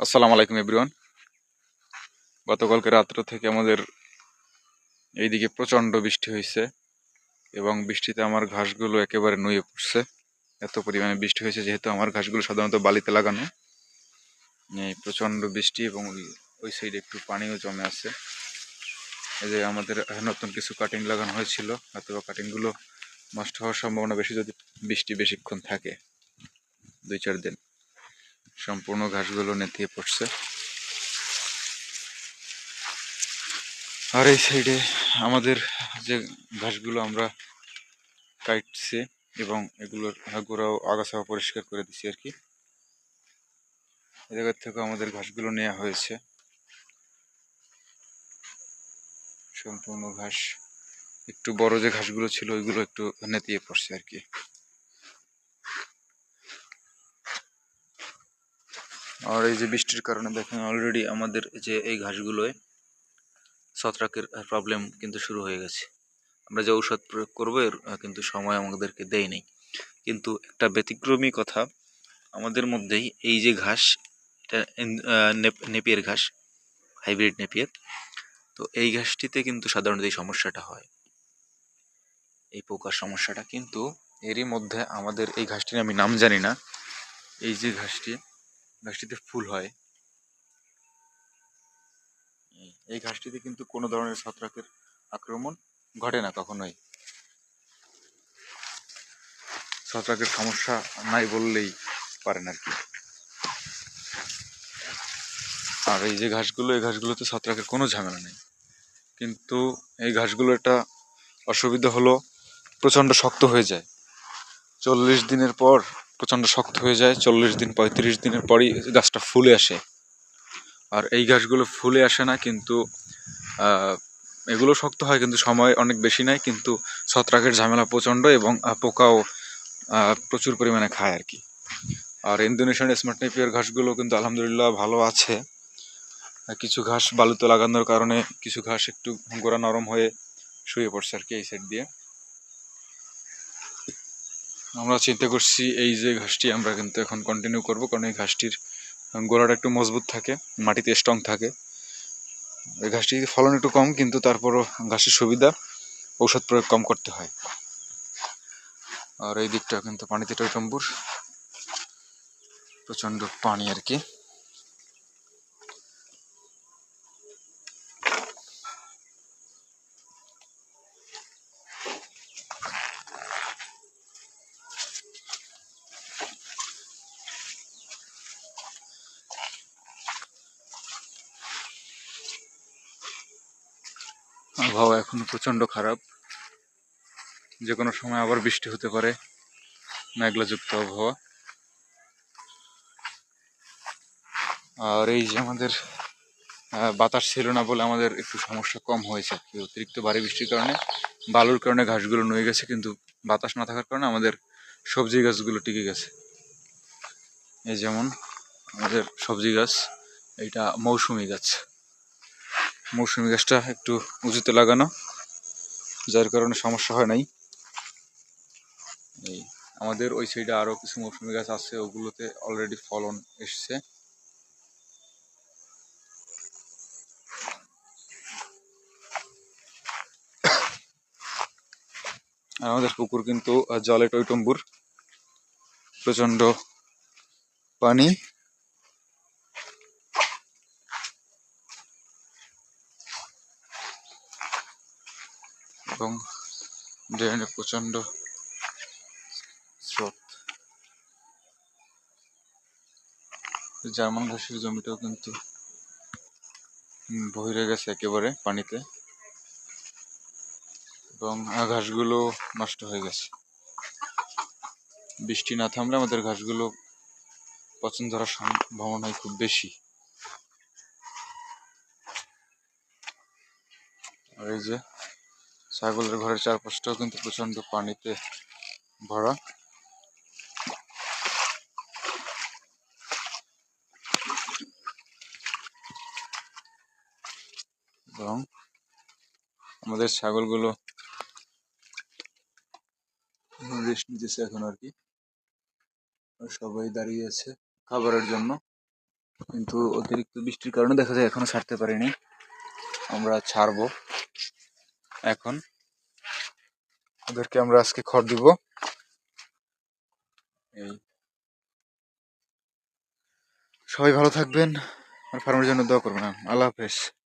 আসসালামু আলাইকুম, এভরিওয়ান। গতকালকে রাত্র থেকে আমাদের এইদিকে প্রচণ্ড বৃষ্টি হয়েছে এবং বৃষ্টিতে আমার ঘাসগুলো একেবারে নুয়ে পড়ছে। এত পরিমাণে বৃষ্টি হয়েছে, যেহেতু আমার ঘাসগুলো সাধারণত বালিতে লাগানো। এই প্রচণ্ড বৃষ্টি এবং ওই সাইডে একটু পানিও জমে আছে। এই যে আমাদের নতুন কিছু কাটিং লাগানো হয়েছিল, অথবা কাটিংগুলো নষ্ট হওয়ার সম্ভাবনা বেশি যদি বৃষ্টি বেশিক্ষণ থাকে, দুই চার দিন। সম্পূর্ণ ঘাসগুলো নেতিয়ে পড়ছে। আর এই সাইডে আমাদের যে ঘাসগুলো আমরা কাটছি এবং এগুলোর গোড়াও আগাছাও পরিষ্কার করে দিছি আর কি। এ জায়গার থেকে আমাদের ঘাসগুলো নেওয়া হয়েছে। সম্পূর্ণ ঘাস, একটু বড় যে ঘাসগুলো ছিল ওইগুলো একটু নেতিয়ে পড়ছে আর কি। আর এই যে বৃষ্টির কারণে দেখেন অলরেডি আমাদের যে এই ঘাসগুলোয় ছত্রাকের প্রবলেম কিন্তু শুরু হয়ে গেছে। আমরা যে ঔষধ প্রয়োগ করব কিন্তু সময় আমাদেরকে দেয় নেই। কিন্তু একটা ব্যতিক্রমী কথা, আমাদের মধ্যেই এই যে ঘাস নেপিয়ার ঘাস হাইব্রিড নেপিয়ার, তো এই ঘাসটিতে কিন্তু সাধারণত এই সমস্যাটা হয়। এই পোকার সমস্যাটা কিন্তু এরই মধ্যে আমাদের এই ঘাসটির আমি নাম জানি না। এই যে ঘাসটি ঘাসটিতে ফুল হয়। এই ঘাসটিতে কিন্তু কোনো ধরনের ছত্রাকের আক্রমণ ঘটে না কখনোই। ছত্রাকের সমস্যা নাই বললেই পারেন আর কি। আর এই যে ঘাসগুলো, এই ঘাসগুলোতে ছত্রাকের কোনো ঝামেলা নেই। কিন্তু এই ঘাসগুলো একটা অসুবিধা হলো, প্রচণ্ড শক্ত হয়ে যায়। চল্লিশ দিনের পর প্রচণ্ড শক্ত হয়ে যায়। চল্লিশ দিন, পঁয়ত্রিশ দিনের পরই গাছটা ফুলে আসে। আর এই ঘাসগুলো ফুলে আসে না, কিন্তু এগুলো শক্ত হয়, কিন্তু সময় অনেক বেশি নেয়, কিন্তু ছত্রাকের ঝামেলা প্রচণ্ড এবং পোকাও প্রচুর পরিমাণে খায় আর কি। আর ইন্দোনেশিয়ান স্মার্ট নেপিয়ার ঘাসগুলো কিন্তু আলহামদুলিল্লাহ ভালো আছে। কিছু ঘাস বালুতে লাগানোর কারণে কিছু ঘাস একটু গোড়া নরম হয়ে শুয়ে পড়ছে আর কি এই সাইড দিয়ে। আমরা চিন্তা করছি এই যে ঘাসটি আমরা কিন্তু এখন কন্টিনিউ করব, কারণ এই ঘাসটির গোড়াটা একটু মজবুত থাকে, মাটিতে স্ট্রং থাকে। এই ঘাসটি ফলন একটু কম, কিন্তু তারপরও ঘাসের সুবিধা, ঔষধ প্রয়োগ কম করতে হয়। আর এই দিকটা কিন্তু পানিতে টয়টম্বুর প্রচণ্ড পানি আর কি। আবহাওয়া এখন প্রচণ্ড খারাপ। যে কোনো সময় আবার বৃষ্টি হতে পারে, মেঘলাযুক্ত আবহাওয়া। আর এই যে আমাদের বাতাস ছিল না বলে আমাদের একটু সমস্যা কম হয়েছে। অতিরিক্ত ভারী বৃষ্টির কারণে, বালুর কারণে ঘাসগুলো নুয়ে গেছে, কিন্তু বাতাস না থাকার কারণে আমাদের সবজি গাছগুলো টিকে গেছে। এই যেমন আমাদের সবজি গাছ, এইটা মৌসুমি গাছ। মৌসুমি গাছটা একটু উঁচুতে লাগানো, যার কারণে সমস্যা হয় নাই। এই আমাদের ওই সাইডে আরও কিছু মৌসুমি গাছ আছে, ওগুলোতে অলরেডি ফলন এসছে। আর আমাদের পুকুর কিন্তু জলে টইটম্বুর প্রচণ্ড পানি। এবং ড্রেনে প্রচণ্ড স্রোত। জার্মান ঘাসের জমিটাও কিন্তু বহিরে গেছে একেবারে পানিতে এবং ঘাসগুলো নষ্ট হয়ে গেছে। বৃষ্টি না থামলে আমাদের ঘাসগুলো পচন ধরার সম্ভাবনাই খুব বেশি। আর এই যে ছাগলের ঘরের চারপাশটাও কিন্তু প্রচণ্ড পানিতে ভরা। এবং আমাদের ছাগলগুলো রেস্ট নিতেছে এখন আর কি। সবাই দাঁড়িয়ে আছে খাবারের জন্য। কিন্তু অতিরিক্ত বৃষ্টির কারণে দেখা যায় এখনও ছাড়তে পারিনি। আমরা ছাড়বো। এখন। ওদেরকে আমরা আজকে খড় দিব। এই। সবাই ভালো থাকবেন। আর ফার্মের জন্য দোয়া করবেন। আল্লাহ হাফেজ।